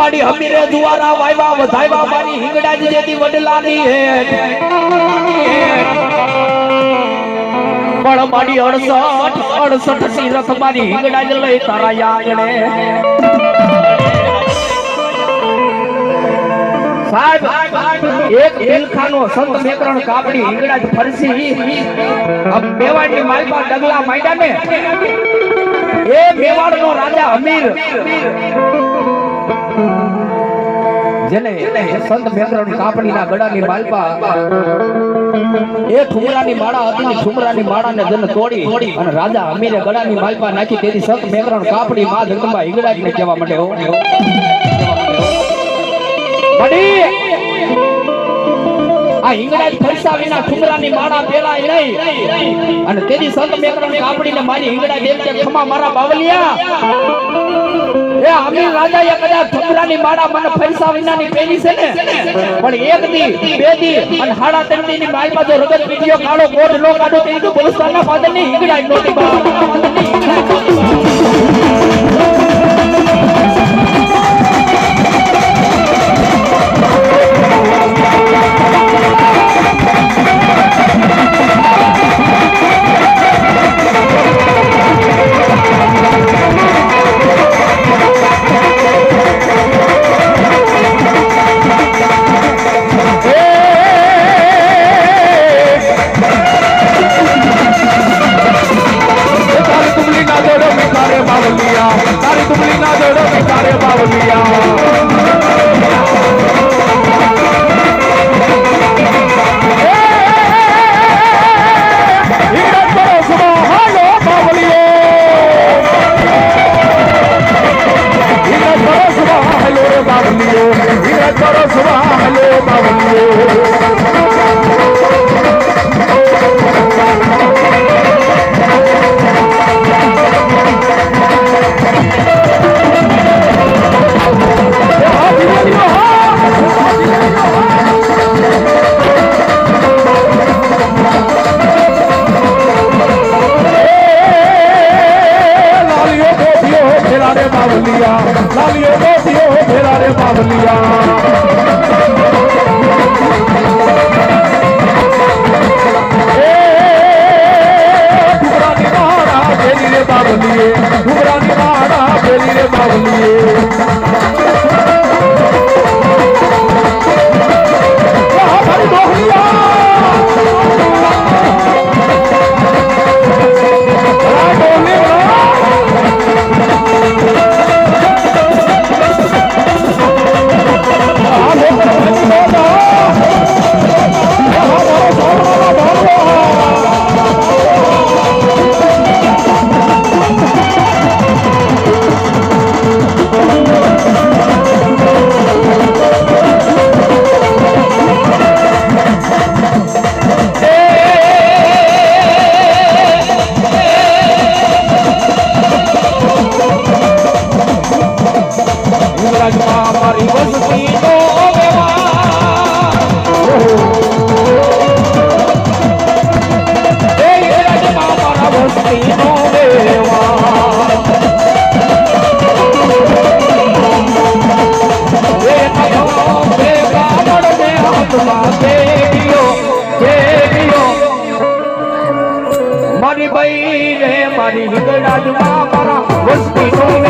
મારી હમીરે જુવારા વાયવા વધાયવા મારી હિંગડાજી જેતી વડલાની હે પણ મારી અડસઠ અડસઠની રથ મારી જ લઈ તારા આંગણે. સાહેબ, એક દિલખાનો સંત મેકરણ કાપડી હિંગડાજ ફરસી. આ મેવાડની માલપા ડગલા માંડ્યા ને. એ મેવાડનો રાજા અમીર જેને સંત મેકરણ કાપણીના ગળાની માલપા, એ ઠુમરાની માળા હતી ઠુમરાની માળાને જન તોડી અને રાજા અમીરે ગળાની માલપા નાખી તેથી સંત મેકરણ કાપડી માં જગદંબા હિંગળાજને કહેવા માટે હો આ હિંગડાજ ફરસા વિના ઠુમરાની માળા પેલાય નહીં. અને તેથી સંત મેકરણ કાપણીને મારી હિંગડાજ એમ કે, ખમા મારા બાવલિયા. એ અમીર એ કદાચ ઠુમરાની માળા મને પૈસા વિનાની પહેરી છે ને? પણ એક દી, બે દી અને હાડા ત્રણ દી ની માલમાં જો રગત પીટીઓ કાળો કોટ લો કાઢો, તો તો બલુસ્તાનના ફાધરની હિંગળાજ નોતી લાલિયો ગોપિયો ફેરા રે બાવલિયા ગામડને હાથમાં દેવીઓ, દેવીઓ. મારી બઈ રે મારી મારા વસતીનો વ્યવહાર.